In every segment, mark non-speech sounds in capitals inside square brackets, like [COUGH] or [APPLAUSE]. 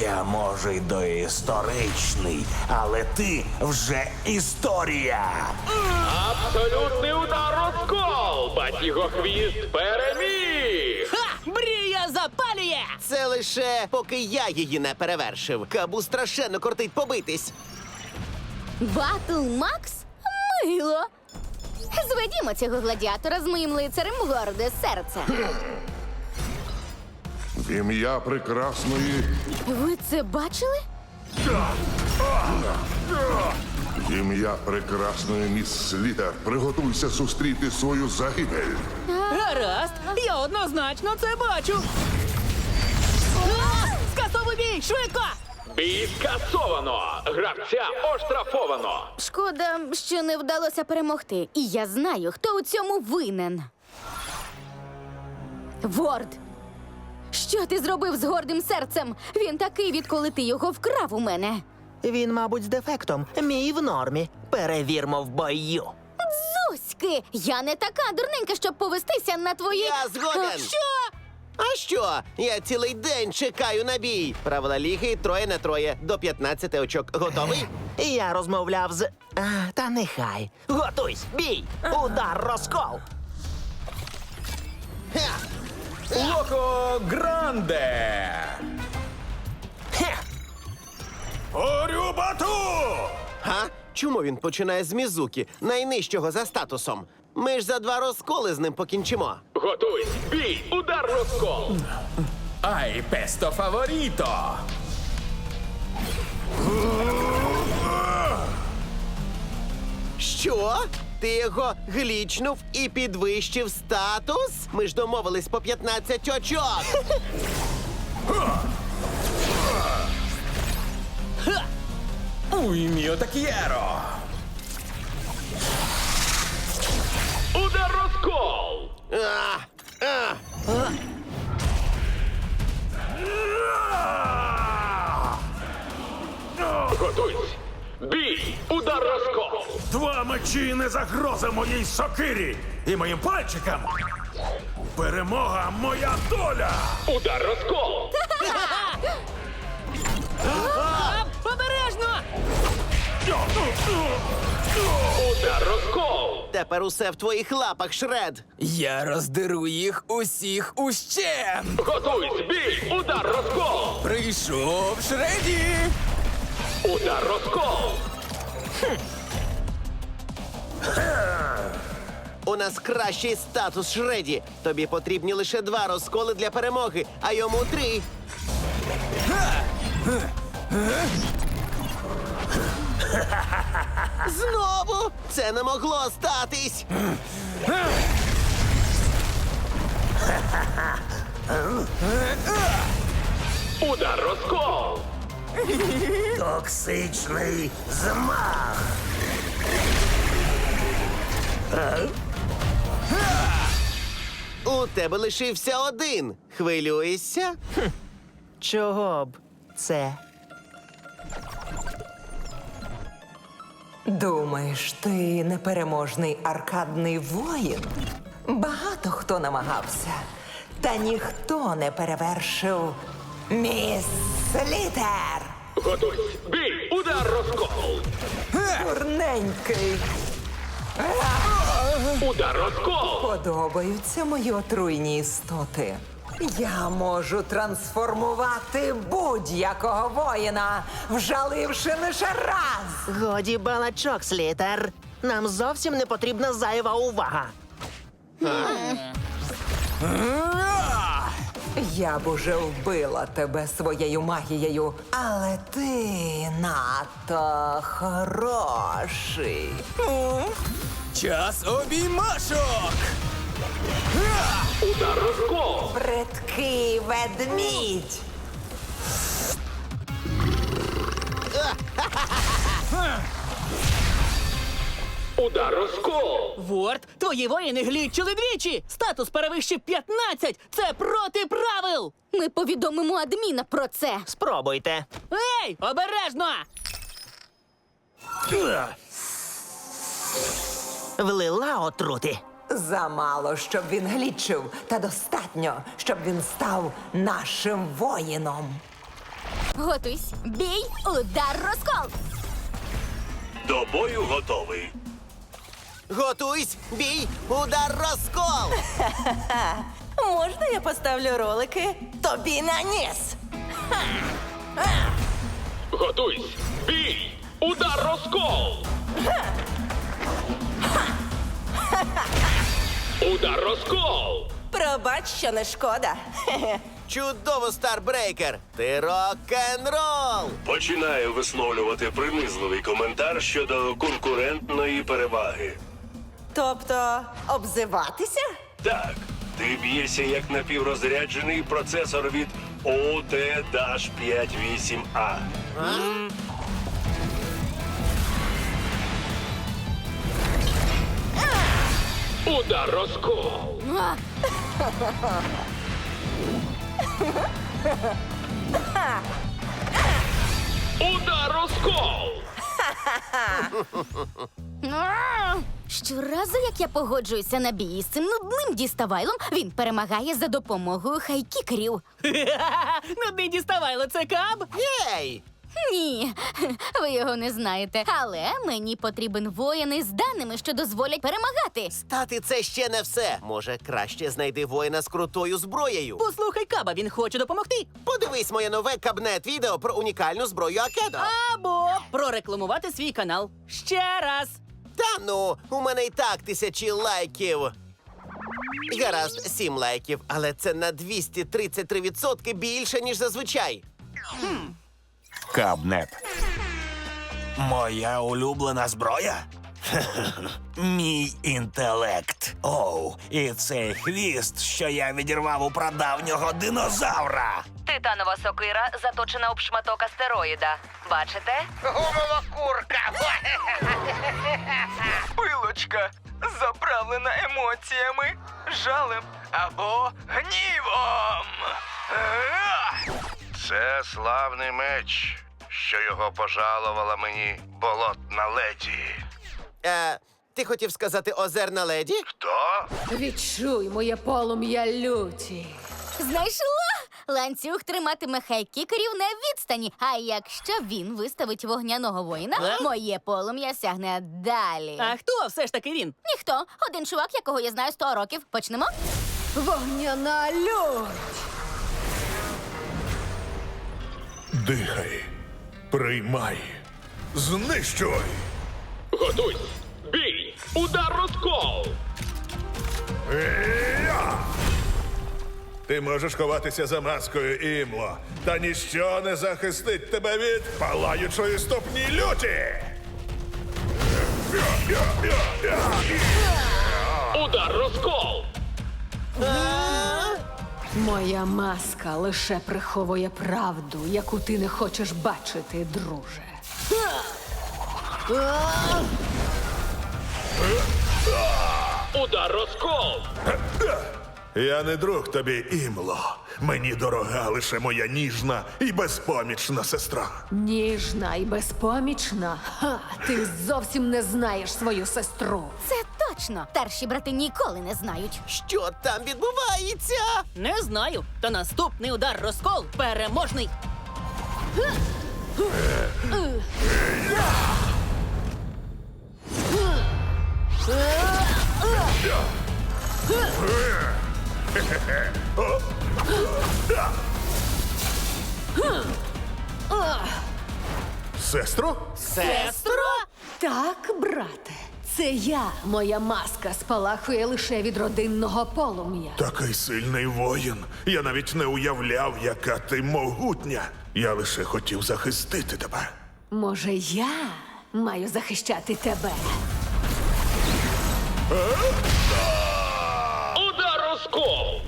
Я може й доісторичний, але ти вже історія. Абсолютний удар розкол! Батігохвіст переміг! Ха! Мрія запалює! Це лише поки я її не перевершив. Кабу страшенно кортить побитись. Батл Макс? Мило. Зведімо цього гладіатора з моїм лицарем в горде серце. [LAUGHS] Ім'я прекрасної, Ви це бачили? ім'я прекрасної міс Слітер, приготуйся зустріти свою загибель. Гаразд, я однозначно це бачу. А! Скасовуй бій, швидко! Бій скасовано! Гравця оштрафовано! Шкода, що не вдалося перемогти. І я знаю, хто у цьому винен. Ворд! Що ти зробив з гордим серцем? Він такий, відколи ти його вкрав у мене. Він, мабуть, з дефектом. Мій в нормі. Перевірмо в бою. Зуськи! Я не така дурненька, щоб повестися на твої. Я згоден. А, Що? А що? Я цілий день чекаю на бій. Правила ліги троє на троє до 15 очок. Готовий? Я розмовляв з. А, та нехай. Готуйсь, бій! Удар розкол! Ха! Локо Гранде! Хе! Орю! Га? Чому він починає з Мізуки, найнижчого за статусом? Ми ж за два розколи з ним покінчимо. Готуйсь! Бій! Удар розкол! Ай, песто фаворіто! Що? Ти його глічнув і підвищив статус? Ми ж домовились по 15 очок. Уй, міо так'єро! Удар розкол! А, а. Готуйсь! Бій! Удар розкол! Два мечі не загроза моїй сокирі і моїм пальчикам. Перемога моя доля. Удар розкол! А, обережно! Удар розкол! Тепер усе в твоїх лапах, Шред. Я роздеру їх усіх ущен! Готуйсь! Бій! Удар розкол! Прийшов Шреді! Удар розкол! У нас кращий статус Шреді. Тобі потрібні лише два розколи для перемоги, а йому три. Знову це не могло статись. Удар розкол! Токсичний змах! У тебе лишився один. Хвилюєшся? Чого б це? Думаєш, ти непереможний аркадний воїн? Багато хто намагався, та ніхто не перевершив міс Літер. Готуйсь! Бій! Удар розкол! Дурненький. Удар розкол! Подобаються мої отруйні істоти. Я можу трансформувати будь-якого воїна, вжаливши лише раз. Годі балачок, слітер. Нам зовсім не потрібна зайва увага. Я б уже вбила тебе своєю магією, але ти надто хороший. Час обіймашок! Удар розкол! Бридкий ведмідь. Удар розкол! Ворд, твої воїни глічили двічі! Статус перевищив 15! Це проти правил! Ми повідомимо адміна про це. Спробуйте. Ей, обережно! Влила отрути. Замало, щоб він глічив, та достатньо, щоб він став нашим воїном. Готуйсь. Бій, удар, розкол. До бою готовий. Готуйсь, бій, удар, розкол! [LAUGHS] Можна я поставлю ролики тобі на ніс? Готуйсь. Бій! Удар розкол! Удар розкол! Пробач, що не шкода. [LAUGHS] Чудово, Старбрейкер! Ти рок-н-рол! Починаю висловлювати принизливий коментар щодо конкурентної переваги. Тобто, обзиватися? Так, ти б'єшся як напіврозряджений процесор від OT-58A. Удар розкол! Удар розкол! [LAUGHS] Щоразу, як я погоджуюся на бій з цим нудним діставайлом, він перемагає за допомогою хайкікерів. [LAUGHS] Нудний діставайло, це каб? Ей! Ні, [LAUGHS] ви його не знаєте. Але мені потрібен воїн із даними, що дозволять перемагати. Стати це ще не все. Може, краще знайди воїна з крутою зброєю. Послухай каба, він хоче допомогти. Подивись моє нове кабнет відео про унікальну зброю Акедо. Або прорекламувати свій канал. Ще раз. Та ну, у мене і так тисячі лайків. Гаразд, сім лайків, але це на 233% більше, ніж зазвичай. Кабнет. Моя улюблена зброя? [LAUGHS] Мій інтелект. Оу, і цей хвіст, що я відірвав у прадавнього динозавра. Титанова сокира заточена об шматок астероїда. Бачите? Гумова курка! [LAUGHS] Пилочка, заправлена емоціями, жалем або гнівом. Це славний меч, що його пожалувала мені болотна леді. Е, ти хотів сказати озерна леді? Хто? Відчуй моє полум'я люті. Знайшла! Ланцюг триматиме хайкікерів на відстані. А якщо він виставить вогняного воїна, Е? моє полум'я сягне далі. А хто все ж таки він? Ніхто, один чувак, якого я знаю 100 років. Почнемо? Вогняна лють. Дихай, приймай, знищуй. Готуйсь! Бій! Удар розкол! Я! Ти можеш ховатися за маскою імло, та ніщо не захистить тебе від палаючої стопні люті. Удар розкол! Моя маска лише приховує правду, яку ти не хочеш бачити, друже. Удар розкол! Я не друг тобі, імло. Мені дорога лише моя ніжна і безпомічна сестра. Ніжна і безпомічна. Ха, ти зовсім не знаєш свою сестру. Це точно. Старші брати ніколи не знають. Що там відбувається? Не знаю. Та наступний удар розкол переможний. Сестру? Сестро? Сестро? Так, брате, це я. Моя маска спалахує лише від родинного полум'я. Такий сильний воїн. Я навіть не уявляв, яка ти могутня. Я лише хотів захистити тебе. Може, я маю захищати тебе? Удар розкол!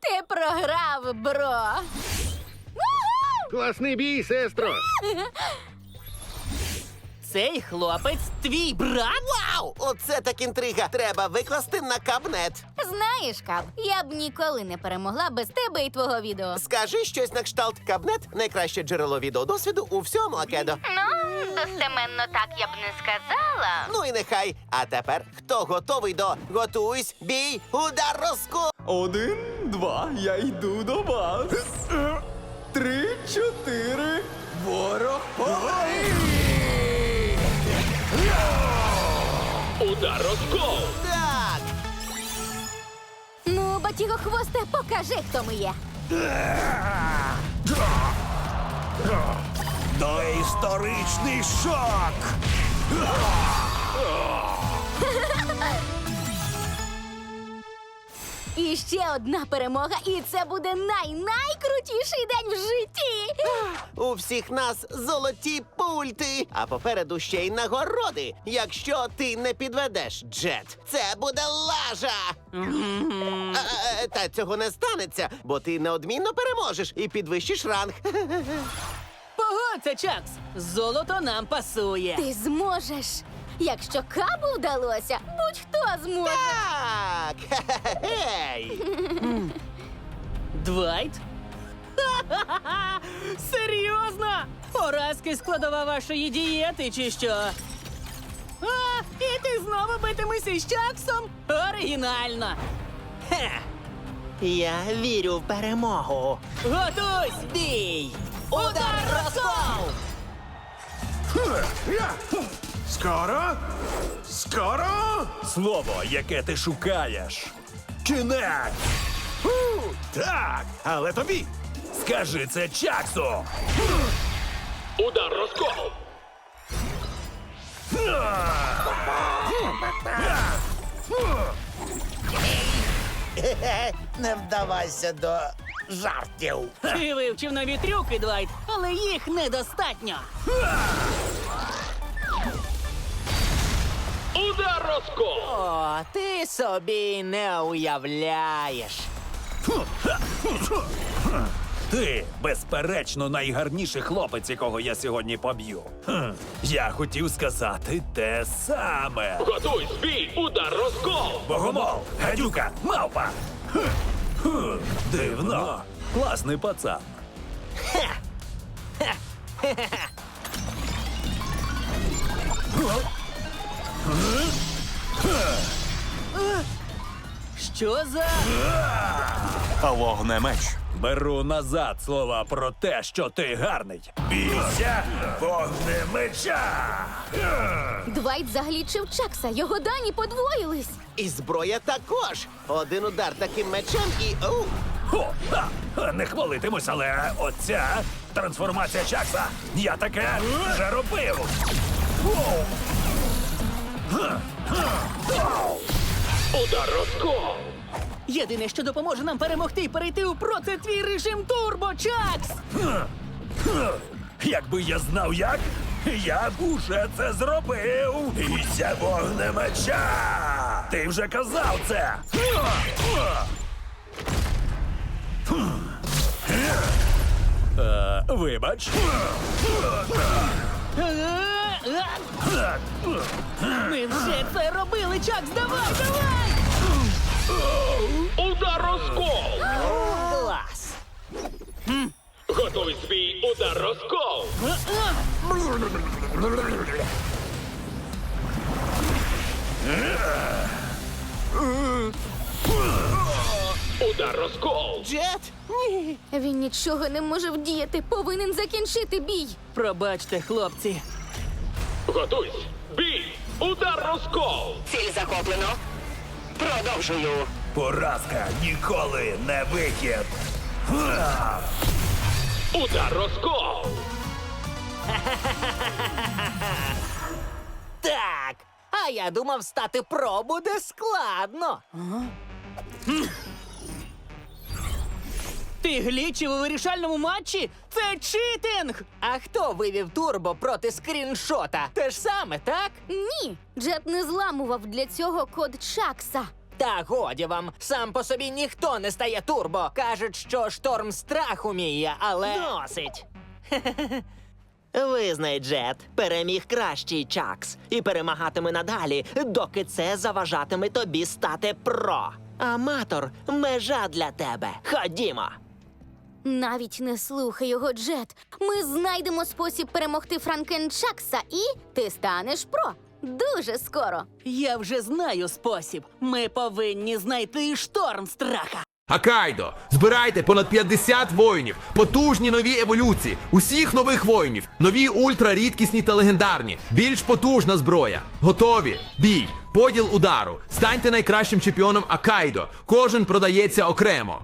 Ти програв, бро. Класний бій, сестро! [LAUGHS] Цей хлопець твій брат? Вау! Оце так інтрига. Треба викласти на кабнет. Знаєш, Каб, я б ніколи не перемогла без тебе і твого відео. Скажи щось на кшталт кабнет найкраще джерело відеодосвіду у всьому Акедо. Ну, Достеменно так я б не сказала. Ну і нехай. А тепер хто готовий до готуйсь, бій, удар розкол. Один, два, я йду до вас. Три, чотири. Ворог. Ой! Удар розкол! Так. Ну, батігохвосте, покажи, хто ми є. Доісторичний шок! І ще одна перемога, і це буде най-найкрутіший день в житті. У всіх нас золоті пульти, а попереду ще й нагороди. Якщо ти не підведеш Джет, це буде лажа. Е, Та цього не станеться, бо ти неодмінно переможеш і підвищиш ранг. Погодься, Чакс! Золото нам пасує. Ти зможеш. Якщо кабу вдалося, будь-хто зможе. Так! Гей! Двайт? Ха-ха-ха! [LAUGHS] Серйозно? Поразки складова вашої дієти, чи що? А, і ти знову битимешся з Чаксом? Оригінально! Хе! Я вірю в перемогу. Готуйсь! Бій! Удар розкол! Скоро? Скоро? Слово, яке ти шукаєш. Кінець! Так, але тобі. Скажи це Чаксу! Удар розкол! [LAUGHS] Не вдавайся до жартів. Ти вивчив нові трюки, Двайт, але їх недостатньо. Розкол! О, ти собі не уявляєш. Ти, безперечно, найгарніший хлопець, якого я сьогодні поб'ю. Хм, я хотів сказати те саме. Готуй бій! Удар розкол! Богомол, гадюка, мавпа. Хм, хм, Дивно. Класний пацан. Що за. Вогнемеч. Беру назад слова про те, що ти гарний. Бійся вогнемеча! Двайт заглічив Чакса, його дані подвоїлись. І зброя також. Один удар таким мечем і. Оу! О, ха, не хвалитимусь, але оця трансформація Чакса. Я таке вже робив. Удар розкол! Єдине, що допоможе нам перемогти і перейти у про це твій режим Турбо, Чакс! Якби я знав як, я б уже це зробив. Бійся вогнемеча! Ти вже казав це. Е, Вибач. Ми вже це робили, Чакс! Давай, давай! Удар розкол! Клас. Готуй свій удар розкол! Удар розкол! Джет? Ні. Він нічого не може вдіяти, повинен закінчити бій. Пробачте, хлопці. Готуйсь! Бій! Удар розкол! Ціль захоплено. Продовжую. Поразка ніколи не вихід. Удар розкол! [LAUGHS] Так. А я думав, стати про буде складно. Ти глічив у вирішальному матчі? Це читинг! А хто вивів турбо проти скріншота? Те ж саме, так? Ні, Джет не зламував для цього код Чакса. Та годі вам, сам по собі ніхто не стає турбо. Кажуть, що шторм страх уміє, але. Досить. [LAUGHS] Визнай, Джет, переміг кращий Чакс і перемагатиме надалі, доки це заважатиме тобі стати про. Аматор межа для тебе. Ходімо. Навіть не слухай його, Джет. Ми знайдемо спосіб перемогти Франкенчакса і ти станеш про. Дуже скоро. Я вже знаю спосіб. Ми повинні знайти шторм страха. Акайдо, збирайте понад 50 воїнів, потужні нові еволюції, усіх нових воїнів, нові ультрарідкісні та легендарні, більш потужна зброя. Готові. Бій, поділ удару. Станьте найкращим чемпіоном Акайдо. Кожен продається окремо.